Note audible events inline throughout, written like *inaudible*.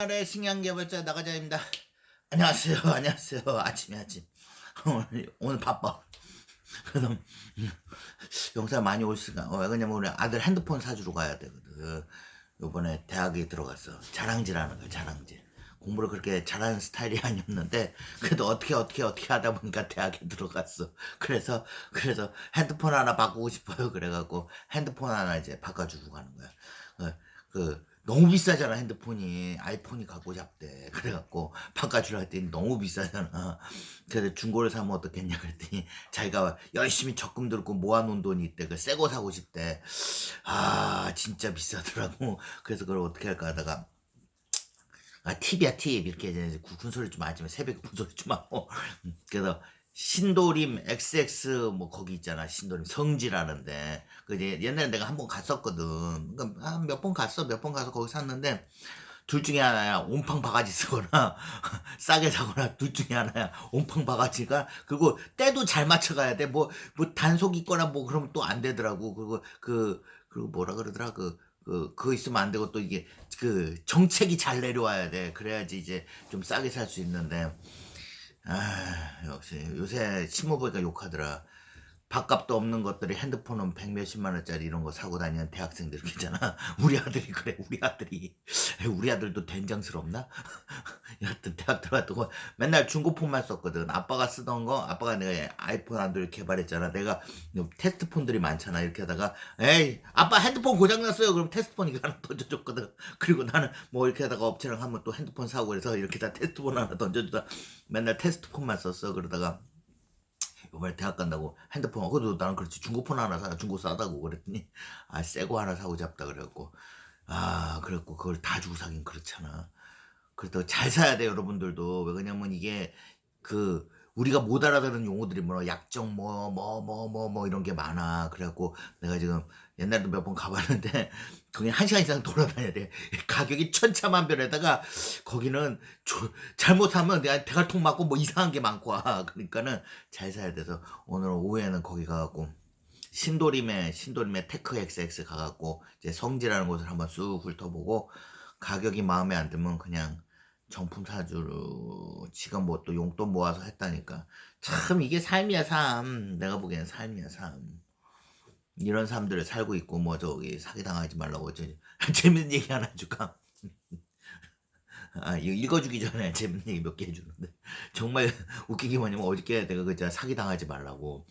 의 신양 개발자 나가자입니다. *laughs* 안녕하세요. *laughs* 안녕하세요. 아침이 아침. *laughs* 오늘, 오늘 바빠. 그래서 음, 영상 많이 올 시간. 어, 왜냐면 우리 아들 핸드폰 사주러 가야 되거든. 요번에 대학에 들어갔어. 자랑질하는 거야. 자랑질. 공부를 그렇게 잘하는 스타일이 아니었는데 그래도 어떻게 어떻게 어떻게 하다 보니까 대학에 들어갔어. 그래서 그래서 핸드폰 하나 바꾸고 싶어요. 그래갖고 핸드폰 하나 이제 바꿔주고 가는 거야. 어, 그 너무 비싸잖아 핸드폰이. 아이폰이 갖고 잡대. *laughs* 그래갖고 바꿔주라 했더니 너무 비싸잖아. 그래서 중고를 사면 어떻겠냐 그랬더니 자기가 열심히 적금 들고 모아놓은 돈이 있대. 그 새 거 사고 싶대. 아 진짜 비싸더라고. *laughs* 그래서 그걸 어떻게 할까 하다가 아 팁이야 팁. 이렇게 이제 군 소리 좀 하지만 새벽에 *laughs* 군 소리 좀 하고. 음, 그래서 신도림 XX 뭐 거기 있잖아. 신도림 성지라는데. 그 이제 옛날에 내가 한 번 갔었거든. 그러니까 몇번 갔어. 몇 번 가서 거기 샀는데 둘 중에 하나야. 온팡 바가지 쓰거나 *laughs* 싸게 사거나 둘 중에 하나야. 온팡 바가지가 그리고 때도 잘 맞춰가야 돼. 뭐 뭐 단속 있거나 뭐 그러면 또 안 되더라고. 그리고 그 그리고 뭐라 그러더라? 그 그, 그거 있으면 안 되고 또 이게 그 정책이 잘 내려와야 돼. 그래야지 이제 좀 싸게 살 수 있는데. 아, 역시 요새 친구 보니까 욕하더라. 밥값도 없는 것들이 핸드폰은 백 몇십만 원짜리 이런 거 사고 다니는 대학생들 있잖아. *laughs* 우리 아들이 그래, 우리 아들이. 우리 아들도 된장스럽나? *laughs* 여하튼 대학 들어갔던 맨날 중고폰만 썼거든. 아빠가 쓰던 거, 아빠가 내가 아이폰 안드로이드 개발했잖아. 내가 테스트폰들이 많잖아. 이렇게 하다가, 에이, 아빠 핸드폰 고장났어요. 그럼 테스트폰 이거 하나 *laughs* 던져줬거든. 그리고 나는 뭐 이렇게 하다가 업체랑 하면 또 핸드폰 사고 그래서 이렇게 다 테스트폰 하나 던져주다 맨날 테스트폰만 썼어. 그러다가, 이번에 대학 간다고 핸드폰 그래도 나는 그렇지. 중고폰 하나 사 중고 싸다고 그랬더니 아 새 거 하나 사고 잡다 그래갖고 아 그랬고 그걸 다 주고 사긴 그렇잖아. 그래도 잘 사야 돼 여러분들도. 왜 그러냐면 이게 그 우리가 못 알아듣는 용어들이 뭐 약정 뭐뭐 뭐 뭐 뭐 이런 게 많아. 그래갖고 내가 지금 옛날에도 몇 번 가봤는데 거기 한 시간 이상 돌아다녀야 돼. 가격이 천차만별에다가 거기는 조- 잘못하면 내가 대갈통 맞고 뭐 이상한 게 많고. 아, 그러니까는 잘 사야 돼서 오늘 오후에는 거기 가갖고 신도림에 신도림에 테크 XX 가갖고 이제 성지라는 곳을 한번 쑥 훑어보고 가격이 마음에 안 들면 그냥 정품 사주로 지가 뭐 또 용돈 모아서 했다니까. 참 이게 삶이야 삶. 내가 보기엔 삶이야 삶 이런 사람들을 살고 있고 뭐 저기 사기 당하지 말라고 저 *laughs* 재밌는 얘기 하나 해줄까? *laughs* 아 이거 읽어주기 전에 *laughs* 재밌는 얘기 몇 개 해주는데. 정말 웃긴 게 뭐냐면 어저께 내가 그 진짜 사기 당하지 말라고.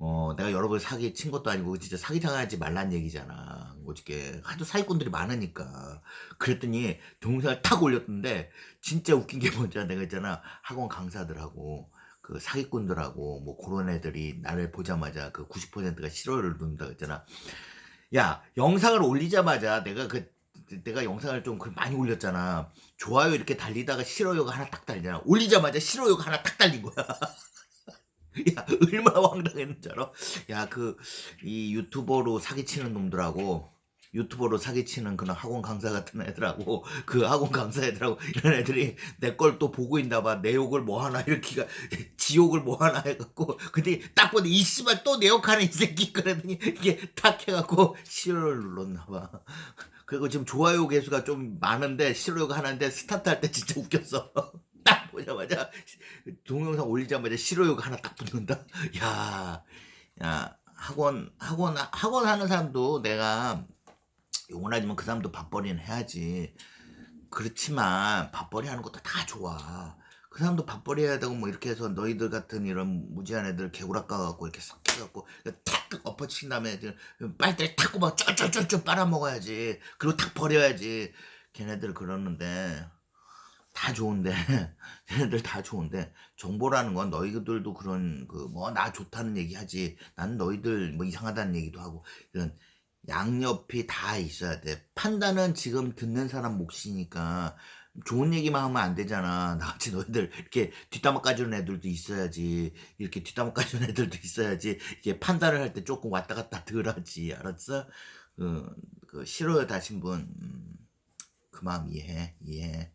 어 내가 여러 번 사기 친 것도 아니고 진짜 사기 당하지 말란 얘기잖아. 어저께 하도 사기꾼들이 많으니까. 그랬더니 동영상을 탁 올렸는데 진짜 웃긴 게 뭔지? 내가 있잖아. 학원 강사들하고 그 사기꾼들하고 뭐 그런 애들이 나를 보자마자 그 90%가 싫어를 누른다 했잖아. 야 영상을 올리자마자 내가 그 내가 영상을 좀그 많이 올렸잖아. 좋아요 이렇게 달리다가 싫어요가 하나 딱 달리잖아. 올리자마자 싫어요가 하나 딱 달린 거야. *laughs* 야 얼마나 황당했는 줄 알아? 야 그 이 유튜버로 사기치는 놈들하고 유튜버로 사기치는 그런 학원 강사 같은 애들하고 그 학원 강사 애들하고 이런 애들이 내 걸 또 보고 있나 봐 내 욕을 뭐 하나 이렇게가 지욕을 뭐 하나 해갖고 근데 딱 보니 이 씨발 또 내 욕하는 이 새끼 그러더니 이게 탁 해갖고 싫어를 눌렀나 봐. 그리고 지금 좋아요 개수가 좀 많은데 싫어요가 하나인데 스타트 할 때 진짜 웃겼어. *laughs* 딱 보자마자 동영상 올리자마자 싫어요가 하나 딱 붙는다. 야, 야 학원 학원 학원 하는 사람도 내가 욕을 하지만 그 사람도 밥벌이는 해야지. 그렇지만 밥벌이 하는 것도 다 좋아. 그 사람도 밥벌이 해야 되고 뭐 이렇게 해서 너희들 같은 이런 무지한 애들 개구락 까갖고 이렇게 싹 해갖고 탁 엎어친 다음에 빨대를 탁 꼽아 쫄쫄쫄쫄 빨아먹어야지. 그리고 탁 버려야지. 걔네들 그러는데 다 좋은데 *laughs* 걔네들 다 좋은데 정보라는 건 너희들도 그런 그 뭐 나 좋다는 얘기하지. 난 너희들 뭐 이상하다는 얘기도 하고 이런 양옆이 다 있어야 돼. 판단은 지금 듣는 사람 몫이니까 좋은 얘기만 하면 안 되잖아. *laughs* 나같이 너희들 이렇게 뒷담화 까주는 애들도 있어야지. 이렇게 뒷담화 까주는 애들도 있어야지. 이게 판단을 할 때 조금 왔다 갔다 덜 하지. 알았어? 그, 그 싫어요 다신 분. 음, 그 마음 이해해. 이해해.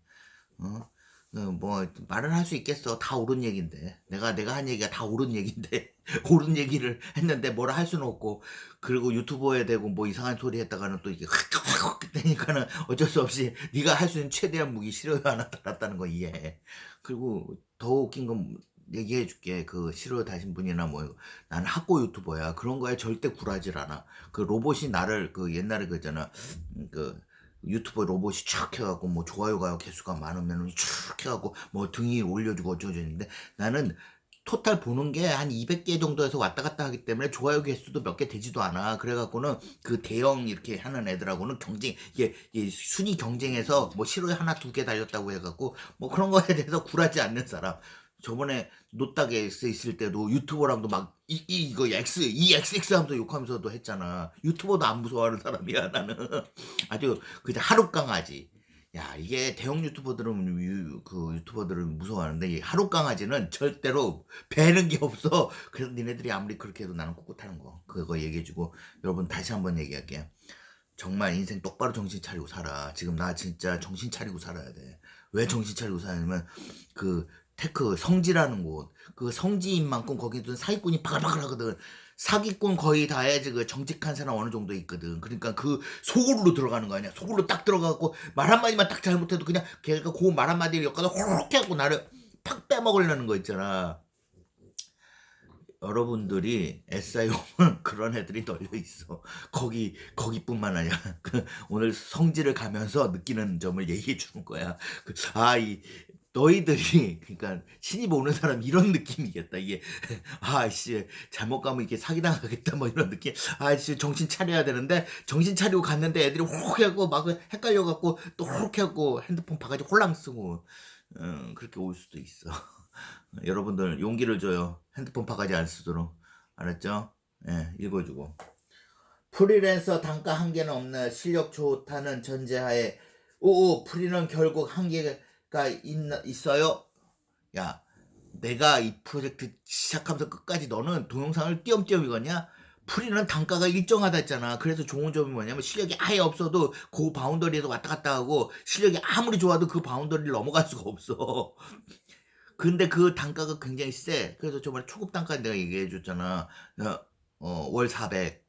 어? 어, 뭐 말은 할 수 있겠어. 다 옳은 얘기인데 내가 내가 한 얘기가 다 옳은 얘기인데 *laughs* 옳은 얘기를 했는데 뭐라 할 수는 없고 그리고 유튜버에 대고 뭐 이상한 소리 했다가는 또 이게 되니까는 어쩔 수 없이 네가 할 수 있는 최대한 무기 싫어요 하나 달았다는 거 이해해. 그리고 더 웃긴 건 얘기해 줄게. 그 싫어요 다신 분이나 뭐 나는 학고 유튜버야. 그런 거에 절대 굴하질 않아. 그 로봇이 나를 그 옛날에 그잖아. 그 유튜버 로봇이 촥 해갖고 뭐 좋아요가 개수가 많으면 촥 해갖고 뭐 등이 올려주고 어쩌고 저쩌는데 나는 토탈 보는 게 한 200개 정도에서 왔다 갔다 하기 때문에 좋아요 개수도 몇 개 되지도 않아. 그래갖고는 그 대형 이렇게 하는 애들하고는 경쟁, 이게, 이게 순위 경쟁에서 뭐 싫어요 하나 두 개 달렸다고 해갖고 뭐 그런 거에 대해서 굴하지 않는 사람. 저번에 노딱에 있을 때도 유튜버랑도 막 이, 이 이거 X 이 XX 하면서 욕하면서도 했잖아. 유튜버도 안 무서워하는 사람이야 나는. 아주 그냥 하루 강아지. 야 이게 대형 유튜버들은 유, 그 유튜버들은 무서워하는데 이 하루 강아지는 절대로 배는 게 없어. 그래서 니네들이 아무리 그렇게 해도 나는 꿋꿋하는 거. 그거 얘기해주고 여러분 다시 한번 얘기할게. 정말 인생 똑바로 정신 차리고 살아. 지금 나 진짜 정신 차리고 살아야 돼. 왜 정신 차리고 사냐면 그 테크 성지라는 곳, 그 성지인 만큼 거기도 사기꾼이 바글바글 하거든. 사기꾼 거의 다 해야지 그 정직한 사람 어느 정도 있거든. 그러니까 그 속으로 들어가는 거 아니야. 속으로 딱 들어가고 말 한마디만 딱 잘못해도 그냥 걔가 그 말 한마디를 엮어서 호로록 해갖고 나를 팍 빼먹으려는 거 있잖아. 여러분들이 SI 오면 *laughs* 그런 애들이 널려 있어. 거기 거기뿐만 아니라 그 오늘 성지를 가면서 느끼는 점을 얘기해 주는 거야. 그, 아, 이 너희들이 *laughs* 그러니까 신입 오는 사람 이런 느낌이겠다. 이게 *laughs* 아씨 잘못 가면 이렇게 사기 당하겠다 뭐 이런 느낌. 아씨 정신 차려야 되는데 정신 차리고 갔는데 애들이 혹 하고 막 헷갈려 갖고 또혹 하고 핸드폰 바가지 홀랑 쓰고 음, 그렇게 올 수도 있어. *laughs* 여러분들 용기를 줘요. 핸드폰 바가지 안 쓰도록. 알았죠? 예, 읽어주고. 프리랜서 단가 한계는 없나 실력 좋다는 전제하에 오오 프리는 결국 한계 가 있나, 있어요? 야 내가 이 프로젝트 시작하면서 끝까지 너는 동영상을 띄엄띄엄 읽었냐? 프리는 단가가 일정하다 했잖아. 그래서 좋은 점이 뭐냐면 실력이 아예 없어도 그 바운더리에서 왔다 갔다 하고 실력이 아무리 좋아도 그 바운더리를 넘어갈 수가 없어. *laughs* 근데 그 단가가 굉장히 세. 그래서 저번에 초급 단가 내가 얘기해 줬잖아. 어, 월 400.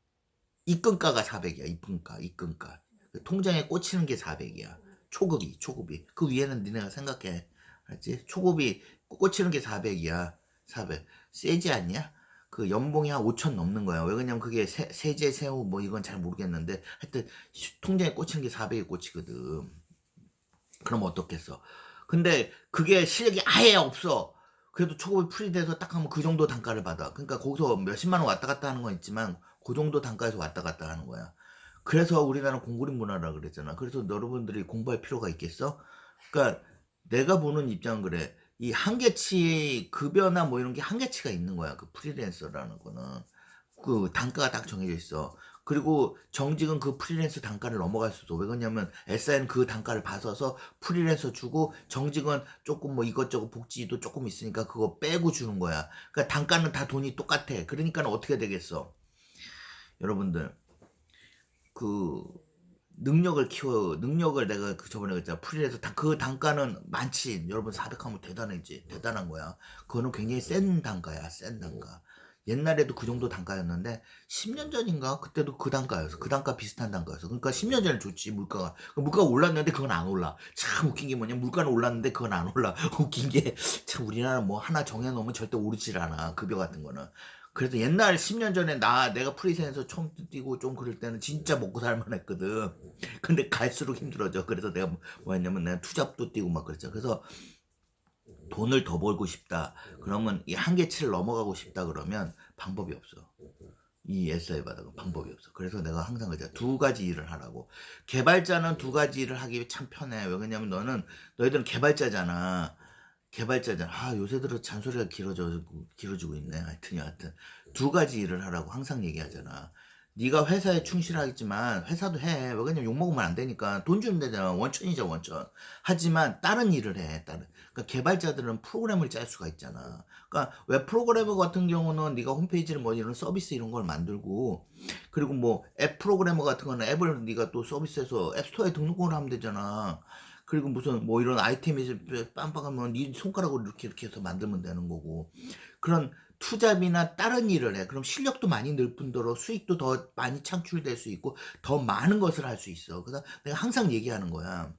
입금가가 400이야. 입금가, 입금가. 그 통장에 꽂히는 게 400이야. 초급이, 초급이. 그 위에는 니네가 생각해. 알지? 초급이 꽂히는 게 400이야. 400. 세지 않냐? 그 연봉이 한 5천 넘는 거야. 왜 그러냐면 그게 세, 세제, 세후 뭐 이건 잘 모르겠는데 하여튼 통장에 꽂히는 게 400이 꽂히거든. 그럼 어떻겠어? 근데 그게 실력이 아예 없어. 그래도 초급이 풀이돼서 딱 하면 그 정도 단가를 받아. 그러니까 거기서 몇십만 원 왔다 갔다 하는 건 있지만 그 정도 단가에서 왔다 갔다 하는 거야. 그래서 우리나라 공구림 문화라 그랬잖아. 그래서 여러분들이 공부할 필요가 있겠어? 그러니까 내가 보는 입장은 그래. 이 한계치 급여나 뭐 이런 게 한계치가 있는 거야. 그 프리랜서라는 거는 그 단가가 딱 정해져 있어. 그리고 정직은 그 프리랜서 단가를 넘어갈 수도 왜 그러냐면 SI는 그 단가를 받아서 프리랜서 주고 정직은 조금 뭐 이것저것 복지도 조금 있으니까 그거 빼고 주는 거야. 그러니까 단가는 다 돈이 똑같아. 그러니까 어떻게 되겠어? 여러분들 그 능력을 키워 능력을 내가 그 저번에 그랬잖아 프리랜서 다, 그 단가는 많지 여러분 400하면 대단하지 대단한 거야 그거는 굉장히 센 단가야 센 단가 옛날에도 그 정도 단가였는데 10년 전인가 그때도 그 단가였어. 그 단가 비슷한 단가였어. 그러니까 10년 전에 좋지 물가가. 물가가 올랐는데 그건 안 올라. 참 웃긴 게 뭐냐 물가는 올랐는데 그건 안 올라. *laughs* 웃긴 게 참 우리나라 뭐 하나 정해놓으면 절대 오르질 않아 급여 같은 거는. 그래도 옛날 10년 전에 나 내가 프리센에서 처음 뛰고 좀 그럴 때는 진짜 먹고 살만했거든. 근데 갈수록 힘들어져. 그래서 내가 뭐 했냐면 내가 투잡도 뛰고 막 그랬죠. 그래서 돈을 더 벌고 싶다. 그러면 이 한계치를 넘어가고 싶다 그러면 방법이 없어. 이 SI 바닥은 방법이 없어. 그래서 내가 항상 그러잖아. 두 가지 일을 하라고. 개발자는 두 가지 일을 하기 참 편해. 왜 그러냐면 너는 너희들은 개발자잖아. 개발자잖아. 아 요새 들어 잔소리가 길어져 길어지고 있네. 하여튼 여하튼 두 가지 일을 하라고 항상 얘기하잖아. 네가 회사에 충실하겠지만 회사도 해. 왜 그러냐면 욕 먹으면 안 되니까 돈 주면 되잖아. 원천이죠 원천. 하지만 다른 일을 해. 다른. 그러니까 개발자들은 프로그램을 짤 수가 있잖아. 그러니까 웹 프로그래머 같은 경우는 네가 홈페이지를 뭐 이런 서비스 이런 걸 만들고 그리고 뭐 앱 프로그래머 같은 거는 앱을 네가 또 서비스에서 앱스토어에 등록을 하면 되잖아. 그리고 무슨 뭐 이런 아이템이 빰빰하면 네 손가락으로 이렇게 이렇게 해서 만들면 되는 거고 그런 투잡이나 다른 일을 해. 그럼 실력도 많이 늘 뿐더러 수익도 더 많이 창출될 수 있고 더 많은 것을 할 수 있어. 그래서 내가 항상 얘기하는 거야.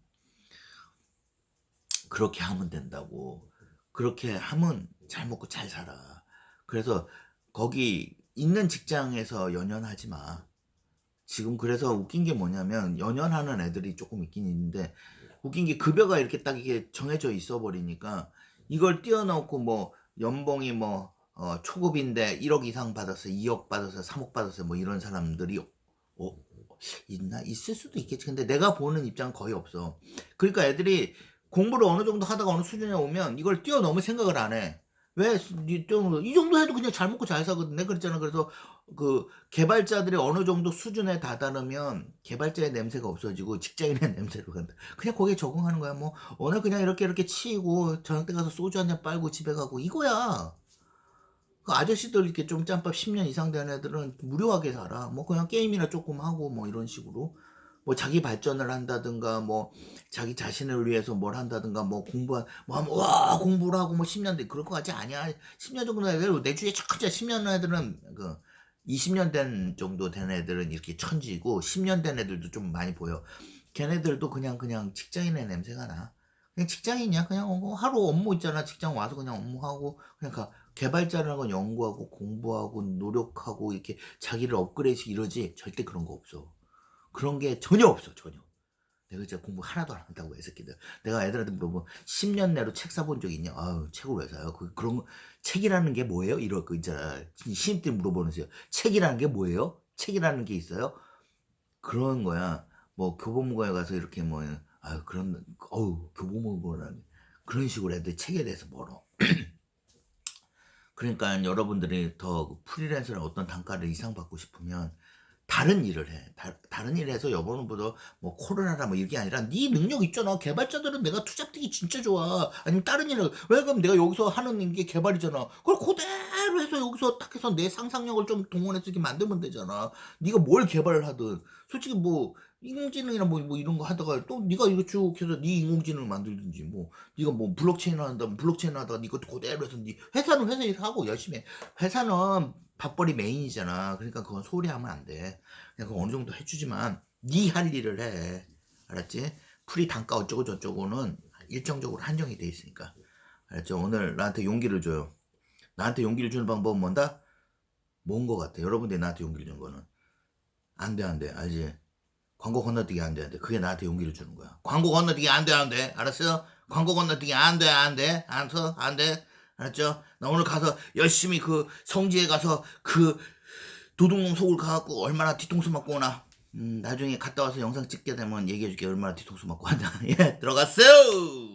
그렇게 하면 된다고. 그렇게 하면 잘 먹고 잘 살아. 그래서 거기 있는 직장에서 연연하지 마. 지금 그래서 웃긴 게 뭐냐면 연연하는 애들이 조금 있긴 있는데 웃긴 게 급여가 이렇게 딱 이게 정해져 있어 버리니까 이걸 띄워놓고 뭐 연봉이 뭐 어, 초급인데 1억 이상 받았어, 2억 받았어, 3억 받았어 뭐 이런 사람들이 어, 있나 있을 수도 있겠지. 근데 내가 보는 입장은 거의 없어. 그러니까 애들이 공부를 어느 정도 하다가 어느 수준에 오면 이걸 뛰어넘을 생각을 안 해. 왜? 이 정도, 이 정도 해도 그냥 잘 먹고 잘 사거든. 내가 그랬잖아. 그래서 그 개발자들이 어느 정도 수준에 다다르면 개발자의 냄새가 없어지고 직장인의 *laughs* 냄새로 간다. 그냥 거기에 적응하는 거야. 뭐 오늘 그냥 이렇게 이렇게 치이고 저녁 때 가서 소주 한 잔 빨고 집에 가고 이거야. 그 아저씨들 이렇게 좀 짬밥 10년 이상 된 애들은 무료하게 살아. 뭐 그냥 게임이나 조금 하고 뭐 이런 식으로. 뭐 자기 발전을 한다든가 뭐 자기 자신을 위해서 뭘 한다든가 뭐 공부 뭐 하면 와 공부를 하고 뭐 10년 돼. 그럴 것 같지 아니야 10년 정도 애들 내 주위에 착하자 10년 애들은 그 20년 된 정도 된 애들은 이렇게 천지고 10년 된 애들도 좀 많이 보여. 걔네들도 그냥 그냥 직장인의 냄새가 나. 그냥 직장인이야. 그냥 어, 하루 업무 있잖아. 직장 와서 그냥 업무하고 그냥 가. 개발자라는 건 연구하고 공부하고 노력하고 이렇게 자기를 업그레이드 이러지? 절대 그런 거 없어 그런 게 전혀 없어 전혀. 내가 진짜 공부 하나도 안 한다고 이 새끼들. 내가 애들한테 물어보면 10년 내로 책 사본 적 있냐? 아유 책을 왜 사요? 그, 그런 거 책이라는 게 뭐예요? 이럴 거 있잖아 신입 때 물어보는데요. 책이라는 게 뭐예요? 책이라는 게 있어요? 그런 거야. 뭐 교보문고에 가서 이렇게 뭐 아유 그런 어우 교보문고라는 그런 식으로 애들 책에 대해서 멀어 *clears throat* 그러니까 여러분들이 더 프리랜서나 어떤 단가를 이상 받고 싶으면 다른 일을 해. 다, 른 일을 해서 여러분보다 뭐 코로나라 뭐 이게 아니라 네 능력 있잖아. 개발자들은 내가 투잡되기 진짜 좋아. 아니면 다른 일을 왜 그럼 내가 여기서 하는 게 개발이잖아. 그걸 그대로 해서 여기서 딱 해서 내 상상력을 좀 동원해서 이렇게 만들면 되잖아. 네가 뭘 개발을 하든 솔직히 뭐 인공지능이나 뭐, 뭐 이런 거 하다가 또 네가 이거 쭉 해서 네 인공지능을 만들든지 뭐 네가 뭐 블록체인 한다 블록체인 하다가 네 것도 그대로 해서 네 회사는 회사 일 하고 열심히 해. 회사는 밥벌이 메인이잖아. 그러니까 그건 소홀히 하면 안 돼. 그냥 그거 어느 정도 해주지만 네 할 일을 해. 알았지? 프리 단가 어쩌고 저쩌고는 일정적으로 한정이 돼 있으니까. 알았죠? 오늘 나한테 용기를 줘요. 나한테 용기를 주는 방법은 뭔다? 뭔 거 같아. 여러분들이 나한테 용기를 주는 거는. 안 돼, 안 돼. 알지? 광고 건너뛰기 안 돼, 안 돼. 그게 나한테 용기를 주는 거야. 광고 건너뛰기 안 돼, 안 돼. 알았어? 광고 건너뛰기 안 돼, 안 돼. 알았어? 안 돼. 알았죠? 나 오늘 가서 열심히 그 성지에 가서 그 도둑놈 속을 가갖고 얼마나 뒤통수 맞고 오나. 음, 나중에 갔다 와서 영상 찍게 되면 얘기해줄게 얼마나 뒤통수 맞고 한다. *laughs* 예, 들어갔어요!